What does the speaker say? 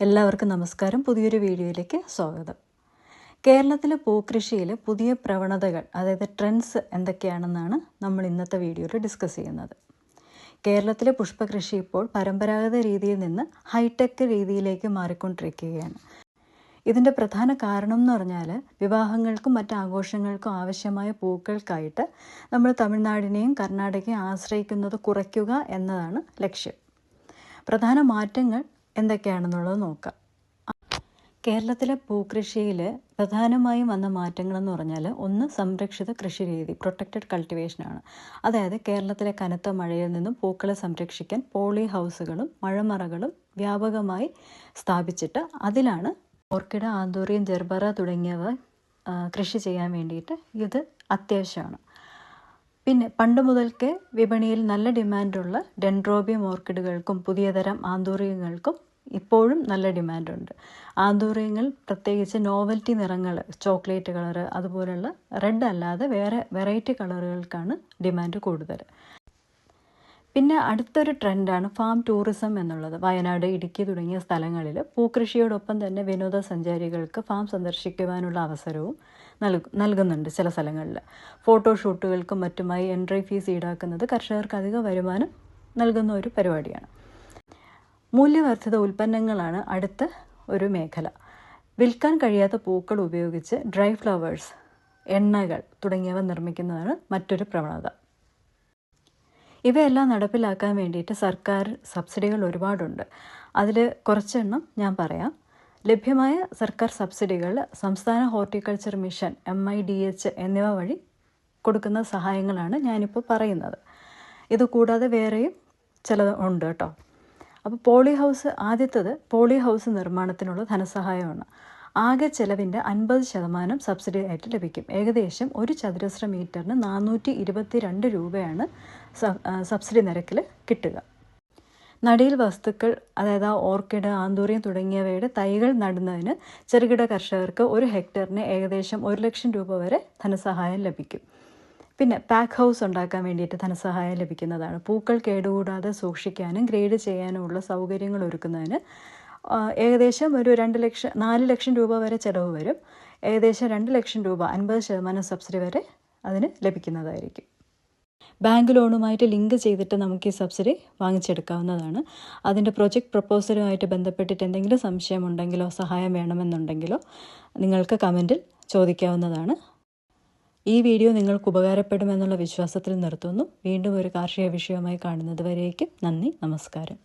എല്ലാവർക്കും നമസ്കാരം. പുതിയൊരു വീഡിയോയിലേക്ക് സ്വാഗതം. കേരളത്തിലെ പൂക്കൃഷിയിൽ പുതിയ പ്രവണതകൾ അതായത് ട്രെൻഡ്സ് എന്തൊക്കെയാണെന്നാണ് നമ്മൾ ഇന്നത്തെ വീഡിയോയിൽ ഡിസ്കസ് ചെയ്യുന്നത്. കേരളത്തിലെ പുഷ്പകൃഷി ഇപ്പോൾ പരമ്പരാഗത രീതിയിൽ നിന്ന് ഹൈടെക് രീതിയിലേക്ക് മാറിക്കൊണ്ടിരിക്കുകയാണ്. ഇതിന്റെ പ്രധാന കാരണം എന്ന് പറഞ്ഞാൽ വിവാഹങ്ങൾക്കും മറ്റ് ആഘോഷങ്ങൾക്കും ആവശ്യമായ പൂക്കൾക്കായിട്ട് നമ്മൾ തമിഴ്നാടിനെയും കർണാടകയും ആശ്രയിക്കുന്നത് കുറയ്ക്കുക എന്നതാണ് ലക്ഷ്യം. പ്രധാന മാറ്റങ്ങൾ എന്തൊക്കെയാണെന്നുള്ളത് നോക്കാം. കേരളത്തിലെ പൂക്കൃഷിയിൽ പ്രധാനമായും വന്ന മാറ്റങ്ങളെന്ന് പറഞ്ഞാൽ ഒന്ന് സംരക്ഷിത കൃഷി രീതി പ്രൊട്ടക്റ്റഡ് കൾട്ടിവേഷനാണ് അതായത് കേരളത്തിലെ കനത്ത മഴയിൽ നിന്നും പൂക്കളെ സംരക്ഷിക്കാൻ പോളി ഹൗസുകളും മഴമറകളും വ്യാപകമായി സ്ഥാപിച്ചിട്ട് അതിലാണ് ഓർക്കിഡ് ആന്തൂറിയം ജെർബറ തുടങ്ങിയവ കൃഷി ചെയ്യാൻ വേണ്ടിയിട്ട് ഇത് അത്യാവശ്യമാണ്. പിന്നെ പണ്ട് മുതൽക്കേ വിപണിയിൽ നല്ല ഡിമാൻഡുള്ള ഡെൻഡ്രോബിയം ഓർക്കിഡുകൾക്കും പുതിയതരം ആന്തൂറിയങ്ങൾക്കും ഇപ്പോഴും നല്ല ഡിമാൻഡുണ്ട്. ആന്തൂറിയങ്ങൾ പ്രത്യേകിച്ച് നോവൽറ്റി നിറങ്ങൾ ചോക്ലേറ്റ് കളറ് അതുപോലുള്ള റെഡ് അല്ലാതെ വേറെ വെറൈറ്റി കളറുകൾക്കാണ് ഡിമാൻഡ് കൂടുതൽ. പിന്നെ അടുത്തൊരു ട്രെൻഡാണ് ഫാം ടൂറിസം എന്നുള്ളത്. വയനാട് ഇടുക്കി തുടങ്ങിയ സ്ഥലങ്ങളിൽ പൂക്കൃഷിയോടൊപ്പം തന്നെ വിനോദസഞ്ചാരികൾക്ക് ഫാം സന്ദർശിക്കുവാനുള്ള അവസരവും നൽ നൽകുന്നുണ്ട് ചില സ്ഥലങ്ങളിൽ ഫോട്ടോഷൂട്ടുകൾക്കും മറ്റുമായി എൻട്രി ഫീസ് ഈടാക്കുന്നത് കർഷകർക്ക് അധിക വരുമാനം നൽകുന്ന ഒരു പരിപാടിയാണ്. മൂല്യവർദ്ധിത ഉൽപ്പന്നങ്ങളാണ് അടുത്ത ഒരു മേഖല. വിൽക്കാൻ കഴിയാത്ത പൂക്കൾ ഉപയോഗിച്ച് ഡ്രൈ ഫ്ലവേഴ്സ് എണ്ണകൾ തുടങ്ങിയവ നിർമ്മിക്കുന്നതാണ് മറ്റൊരു പ്രവണത. ഇവയെല്ലാം നടപ്പിലാക്കാൻ വേണ്ടിയിട്ട് സർക്കാർ സബ്സിഡികൾ ഒരുപാടുണ്ട്. അതിൽ കുറച്ചെണ്ണം ഞാൻ പറയാം. ലഭ്യമായ സർക്കാർ സബ്സിഡികൾ സംസ്ഥാന horticulture mission M I D H എന്നിവ വഴി കൊടുക്കുന്ന സഹായങ്ങളാണ് ഞാനിപ്പോൾ പറയുന്നത്. ഇത് കൂടാതെ വേറെയും ചില ഉണ്ട് കേട്ടോ. അപ്പോൾ പോളി ഹൗസ് ആദ്യത്തത് പോളി ഹൗസ് നിർമ്മാണത്തിനുള്ള ധനസഹായമാണ്. ആകെ ചെലവിന്റെ അൻപത് ശതമാനം സബ്സിഡി ആയിട്ട് ലഭിക്കും. ഏകദേശം ഒരു ചതുരശ്ര മീറ്ററിന് നാനൂറ്റി ഇരുപത്തി രണ്ട് രൂപയാണ് സബ്സിഡി നിരക്കിൽ കിട്ടുക. നടീൽ വസ്തുക്കൾ അതായത് ആ ഓർക്കിഡ് ആന്തൂറിയം തുടങ്ങിയവയുടെ തൈകൾ നടുന്നതിന് ചെറുകിട കർഷകർക്ക് ഒരു ഹെക്ടറിന് ഏകദേശം ഒരു ലക്ഷം രൂപ വരെ ധനസഹായം ലഭിക്കും. പിന്നെ പാക്ക് ഹൗസ് ഉണ്ടാക്കാൻ വേണ്ടിയിട്ട് ധനസഹായം ലഭിക്കുന്നതാണ്. പൂക്കൾ കേടുകൂടാതെ സൂക്ഷിക്കാനും ഗ്രേഡ് ചെയ്യാനുമുള്ള സൗകര്യങ്ങൾ ഒരുക്കുന്നതിന് ഏകദേശം ഒരു രണ്ട് ലക്ഷം നാല് ലക്ഷം രൂപ വരെ ചിലവ് വരും. ഏകദേശം രണ്ട് ലക്ഷം രൂപ അൻപത് ശതമാനം സബ്സിഡി വരെ അതിന് ലഭിക്കുന്നതായിരിക്കും. ബാങ്ക് ലോണുമായിട്ട് ലിങ്ക് ചെയ്തിട്ട് നമുക്ക് ഈ സബ്സിഡി വാങ്ങിച്ചെടുക്കാവുന്നതാണ്. അതിന്റെ പ്രൊജക്റ്റ് പ്രപ്പോസലുമായിട്ട് ബന്ധപ്പെട്ടിട്ട് എന്തെങ്കിലും സംശയമുണ്ടെങ്കിലോ സഹായം വേണമെന്നുണ്ടെങ്കിലോ നിങ്ങൾക്ക് കമന്റിൽ ചോദിക്കാവുന്നതാണ്. ഈ വീഡിയോ നിങ്ങൾക്ക് ഉപകാരപ്പെടുമെന്നുള്ള വിശ്വാസത്തിൽ നിർത്തുന്നു. വീണ്ടും ഒരു കാർഷിക വിഷയവുമായി കാണുന്നത് വരേക്കും നന്ദി നമസ്കാരം.